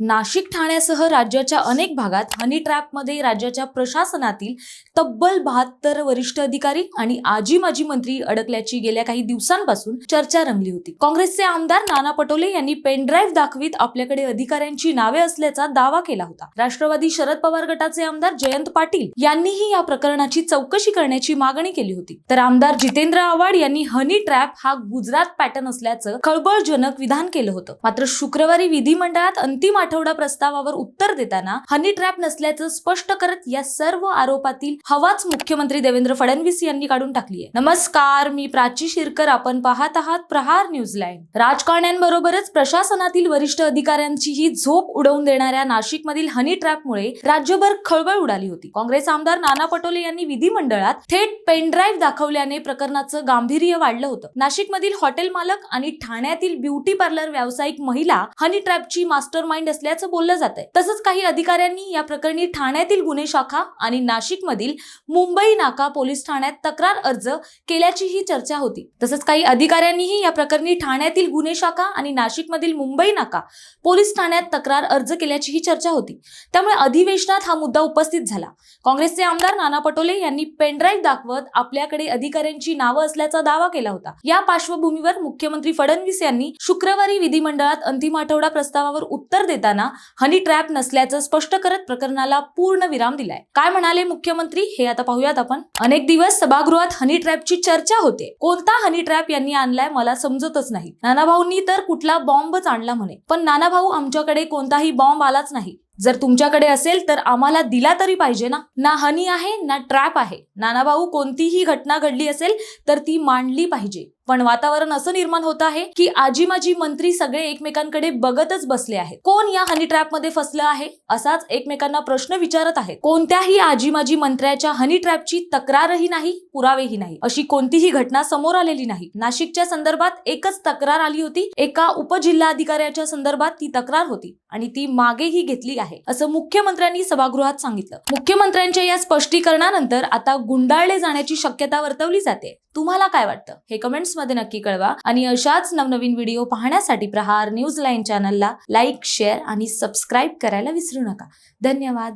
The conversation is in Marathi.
नाशिक ठाण्यासह राज्याच्या अनेक भागात हनी ट्रॅपमध्ये राज्याच्या प्रशासनातील तब्बल बहात्तर वरिष्ठ अधिकारी आणि आजी माजी मंत्री अडकल्याची गेल्या काही दिवसांपासून चर्चा रंगली होती. काँग्रेसचे आमदार नाना पटोले यांनी पेनड्राईव्ह दाखवीत आपल्याकडे अधिकाऱ्यांची नावे असल्याचा दावा केला होता. राष्ट्रवादी शरद पवार गटाचे आमदार जयंत पाटील यांनीही या प्रकरणाची चौकशी करण्याची मागणी केली होती. तर आमदार जितेंद्र आव्हाड यांनी हनी ट्रॅप हा गुजरात पॅटर्न असल्याचं खळबळजनक विधान केलं होतं. मात्र शुक्रवारी विधिमंडळात अंतिम आठवडा प्रस्तावावर उत्तर देताना हनी ट्रॅप नसल्याचं स्पष्ट करत या सर्व आरोपातील हवाच मुख्यमंत्री देवेंद्र फडणवीस यांनी काढून टाकली आहे नमस्कार मी प्राची शिरकर. आपण पाहत आहात प्रहार न्यूझीलँड राजकारण्यांबरोबरच प्रशासनातील वरिष्ठ अधिकाऱ्यांचीही झोप उडवून देणाऱ्या नाशिकमधील हनी ट्रॅपमुळे राज्यभर खळबळ उडाली होती. काँग्रेस आमदार नाना पटोले यांनी विधिमंडळात थेट पेनड्राईव्ह दाखवल्याने प्रकरणाचं गांभीर्य वाढलं होतं. नाशिकमधील हॉटेल मालक आणि ठाण्यातील ब्युटी पार्लर व्यावसायिक महिला हनी ट्रॅपची मास्टर माइंड असल्याचं बोललं जात आहे तसंच काही अधिकाऱ्यांनी या प्रकरणी ठाण्यातील गुन्हे शाखा आणि नाशिकमधील मुंबई नाका पोलीस ठाण्यात तक्रार अर्ज केल्याचीही चर्चा होती. तसंच काही अधिकाऱ्यांनीही या प्रकरणी ठाण्यातील गुन्हे शाखा आणि नाशिकमधील मुंबई नाका पोलीस ठाण्यात तक्रार अर्ज केल्याचीही चर्चा होती. त्यामुळे अधिवेशनात हा मुद्दा उपस्थित झाला. काँग्रेसचे आमदार नाना पटोले यांनी पेनड्राईव्ह दाखवत आपल्याकडे अधिकाऱ्यांची नावं असल्याचा दावा केला होता. या पार्श्वभूमीवर मुख्यमंत्री फडणवीस यांनी शुक्रवारी विधिमंडळात अंतिम आठवडा प्रस्तावावर उत्तर देताना हनी ट्रॅप नसल्याचं स्पष्ट करत प्रकरणाला पूर्ण विराम दिलाय. काय म्हणाले मुख्यमंत्री? हे आता पाहूयात आपण. अनेक दिवस सभागृहात हनी ट्रॅपची चर्चा होते. कोणता हनी ट्रॅप यांनी आणलाय मला समजतच नाही. नानाभाऊंनी तर कुठला बॉम्बच आणला म्हणे. पण नानाभाऊ आमच्याकडे कोणताही बॉम्ब आलाच नाही. जर तुमच्याकडे असेल तर आम्हाला दिला तरी पाहिजे ना. ना हनी आहे ना ट्रॅप आहे. नानाभाऊ कोणतीही घटना घडली असेल तर ती मांडली पाहिजे. पण वातावरण असं निर्माण होत आहे की आजी माजी मंत्री सगळे एकमेकांकडे बघतच बसले आहेत. कोण या हनी ट्रॅपमध्ये फसलं आहे? असाच एकमेकांना प्रश्न विचारत आहे कोणत्याही आजी माजी मंत्र्याच्या हनी ट्रॅपची तक्रारही नाही पुरावेही नाही. अशी कोणतीही घटना समोर आलेली नाही. नाशिकच्या संदर्भात एकच तक्रार आली होती. एका उपजिल्हाधिकाऱ्याच्या संदर्भात ती तक्रार होती आणि ती मागेही घेतली आहे असं मुख्यमंत्र्यांनी सभागृहात सांगितलं. मुख्यमंत्र्यांच्या या स्पष्टीकरणानंतर आता गुंडाळले जाण्याची शक्यता वर्तवली जाते. तुम्हाला काय वाटतं? हे कमेंट्समध्ये नक्की कळवा. आणि अशाच नवनवीन व्हिडिओ पाहण्यासाठी प्रहार न्यूज लाईन चॅनलला लाईक शेअर आणि सबस्क्राईब करायला विसरू नका. धन्यवाद.